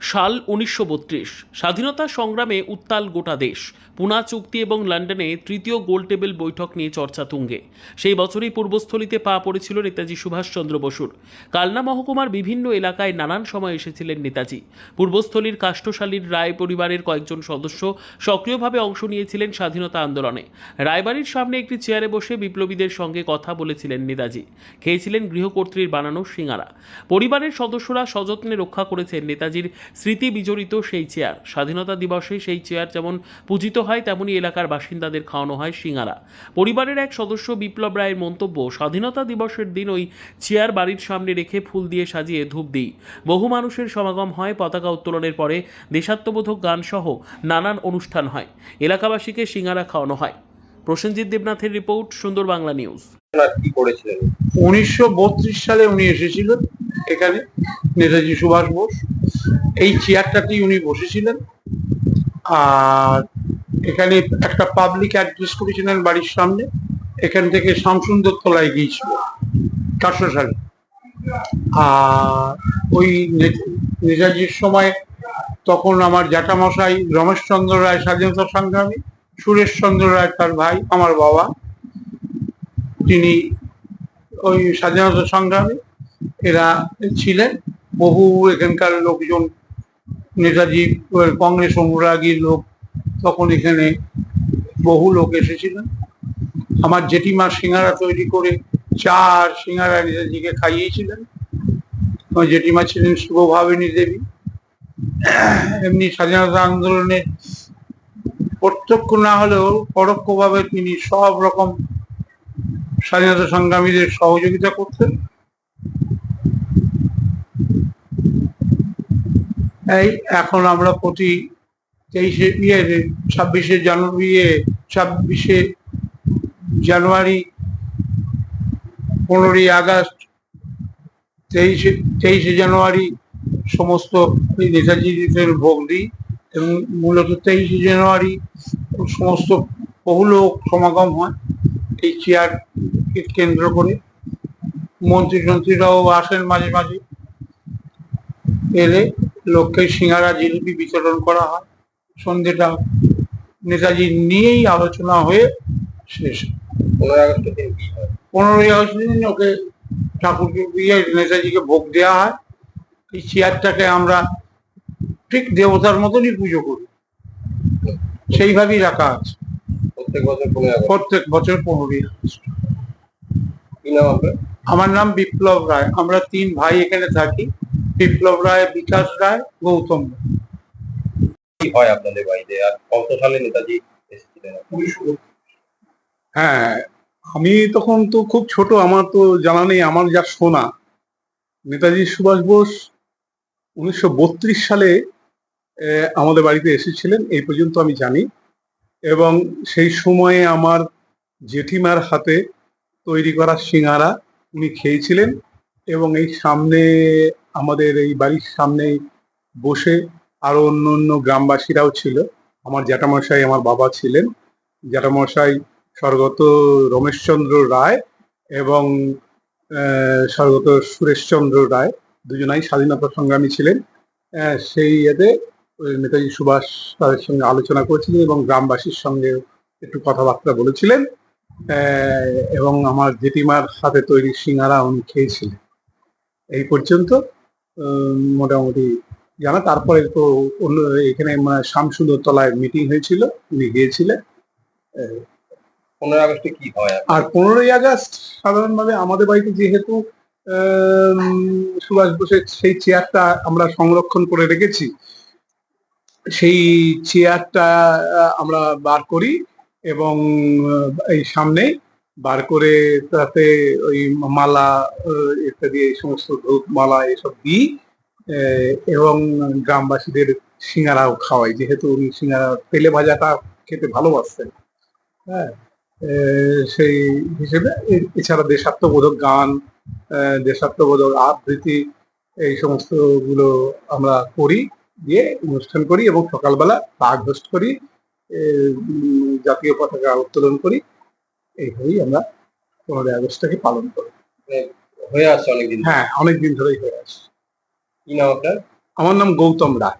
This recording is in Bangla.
সাল উনিশশো বত্রিশ। স্বাধীনতা সংগ্রামে উত্তাল গোটা দেশ। পুনা চুক্তি এবং লন্ডনে তৃতীয় গোলটেবিল বৈঠক নিয়ে চর্চা তুঙ্গে। সেই বছরই পূর্বস্থলীতে পা পড়েছিল নেতাজি সুভাষচন্দ্র বসুর। কালনা মহকুমার বিভিন্ন এলাকায় নানান সময় এসেছিলেন নেতাজি। পূর্বস্থলীর কাষ্টশালীর রায় পরিবারের কয়েকজন সদস্য সক্রিয়ভাবে অংশ নিয়েছিলেন স্বাধীনতা আন্দোলনে। রায়বাড়ির সামনে একটি চেয়ারে বসে বিপ্লবীদের সঙ্গে কথা বলেছিলেন নেতাজি। খেয়েছিলেন গৃহকর্ত্রীর বানানো সিঙ্গারা। পরিবারের সদস্যরা সযত্নে রক্ষা করেছেন নেতাজির স্মৃতি বিজড়িত সেই চেয়ার স্বাধীনতা দিবসে সেই চেয়ার যেমন পূজিত হয় তেমনি এলাকার বাসিন্দাদের খাওয়ানো হয় সিঙ্গারা। পরিবারের এক সদস্য বিপ্লব রায়ের মন্তব্য স্বাধীনতা দিবসের দিন ওই চেয়ার বাড়ির সামনে রেখে ফুল দিয়ে সাজিয়ে ধূপ দিই। বহু মানুষের সমাগম হয় পতাকা উত্তোলনের পরে দেশাত্মবোধক গান সহ নানান অনুষ্ঠান হয়। এলাকাবাসীকে সিঙ্গারা খাওয়ানো হয়। প্রসেনজিৎ দেবনাথের রিপোর্ট সুন্দর বাংলা নিউজ। কি করেছিলেন? উনিশশো বত্রিশ সালে উনি এসেছিলেন এখানে নেতাজি সুভাষ বোস। এই চেয়ারটাতেই উনি বসেছিলেন। আর এখানে একটা পাবলিক অ্যাড্রেস করেছিলেন বাড়ির সামনে। এখান থেকে শামসুন্দর তলায় গিয়েছিল, চারশো সালে। আর ওই নেতাজির সময় তখন আমার জ্যাঠামশাই রমেশচন্দ্র রায় স্বাধীনতা সংগ্রামী, সুরেশচন্দ্র রায় তার ভাই, আমার বাবা। তিনি ওই স্বাধীনতা সংগ্রামী, এরা ছিলেন। বহু এখানকার লোকজন নেতাজি কংগ্রেস অনুরাগী লোক তখন এখানে বহু লোক এসেছিলেন। আমার জেঠিমা সিঙ্গারা তৈরি করে চা আর সিঙ্গারা নেতাজিকে খাইয়েছিলেন। আমার জেঠিমা ছিলেন শুভভাবিনী দেবী। এমনি স্বাধীনতা আন্দোলনে প্রত্যক্ষ না হলেও পরোক্ষভাবে তিনি সব রকম স্বাধীনতা সংগ্রামীদের সহযোগিতা করতেন। এই এখন আমরা প্রতি তেইশে ইয়ে ছাব্বিশে জানুয়ারি ইয়ে, ছাব্বিশে জানুয়ারি পনেরোই আগস্ট তেইশে তেইশে জানুয়ারি সমস্ত নেতাজিদের ভোগ দিই এবং মূলত তেইশে জানুয়ারি সমস্ত বহু লোক সমাগম হয় এই চেয়ারকে কেন্দ্র করে। মন্ত্রী টন্ত্রীরাও আসেন মাঝে মাঝে। এলে লোককে সিঙ্গারা জিলিপি বিতরণ করা হয়। সন্ধ্যেটা নেতাজি নিয়েই আলোচনা হয়ে শেষ। পনেরোই আগস্ট দিন ওকে ঠাকুরকে দিয়ে নেতাজিকে ভোগ দেওয়া হয়। এই চেয়ারটাকে আমরা ঠিক দেবতার মতনই পুজো করি। সেইভাবেই রাখা আছে। প্রত্যেক বছর পনেরোই আগস্ট? আমার নাম বিপ্লব রায়। আমরা তিন ভাই এখানে থাকি। বিপ্লব রায় বিকাশ রায় গৌতম কি হয় আপনাদের বাড়িতে? আর কত সালে নেতাজি এসেছিলেন? হ্যাঁ আমি তখন তো খুব ছোট আমার তো জানা নেই আমার যা শোনা। নেতাজি সুভাষ বোস উনিশশো বত্রিশ সালে আমাদের বাড়িতে এসেছিলেন এই পর্যন্ত আমি জানি। এবং সেই সময়ে আমার জেঠিমার হাতে তৈরি করা সিঙ্গারা উনি খেয়েছিলেন এবং এই সামনে আমাদের এই বাড়ির সামনে বসে আরও অন্য অন্য গ্রামবাসীরাও ছিল। আমার জ্যাঠামশাই আমার বাবা ছিলেন। জ্যাঠামশাই স্বর্গত রমেশচন্দ্র রায় এবং স্বর্গত সুরেশচন্দ্র রায় দুজনাই স্বাধীনতা সংগ্রামী ছিলেন। সেই ইয়েতে নেতাজি সুভাষ তাদের সঙ্গে আলোচনা করেছিলেন এবং গ্রামবাসীর সঙ্গে একটু কথাবার্তা বলেছিলেন। এবং আমার জেঠিমার হাতে তৈরি সিঙ্গারা উনি খেয়েছিলেন। এই পর্যন্ত। মোটামুটি জানা। তারপরে তো অন্য এখানে মানে শামসুন্দর তলায় মিটিং হয়েছিল উনি গিয়েছিলেন। পনেরোই আগস্টে কি হয়? আর পনেরোই আগস্ট সাধারণভাবে আমাদের বাড়িতে যেহেতু সুভাষ বোসের সেই চেয়ারটা আমরা সংরক্ষণ করে রেখেছি সেই চেয়ারটা আমরা বার করি এবং এই সামনে বার করে তাতে ওই মালা ইত্যাদি এই সমস্ত ধূপ, মালা এসব দিই এবং গ্রামবাসীদের সিঙ্গারাও খাওয়াই। যেহেতু উনি সিঙ্গারা, তেলে ভাজাটা খেতে ভালোবাসতেন হ্যাঁ সেই হিসেবে। এছাড়া দেশাত্মবোধক গান দেশাত্মবোধক আবৃত্তি, এই সমস্তগুলো আমরা করি, দিয়ে অনুষ্ঠান করি এবং সকালবেলা পাক হোস্ট করি জাতীয় পতাকা উত্তোলন করি। এইভাবেই আমরা পনেরোই আগস্টটাকে পালন করি। হয়ে আসছে অনেকদিন হ্যাঁ অনেকদিন ধরেই হয়ে আসছে। কি নাম আপনার? আমার নাম গৌতম রায়।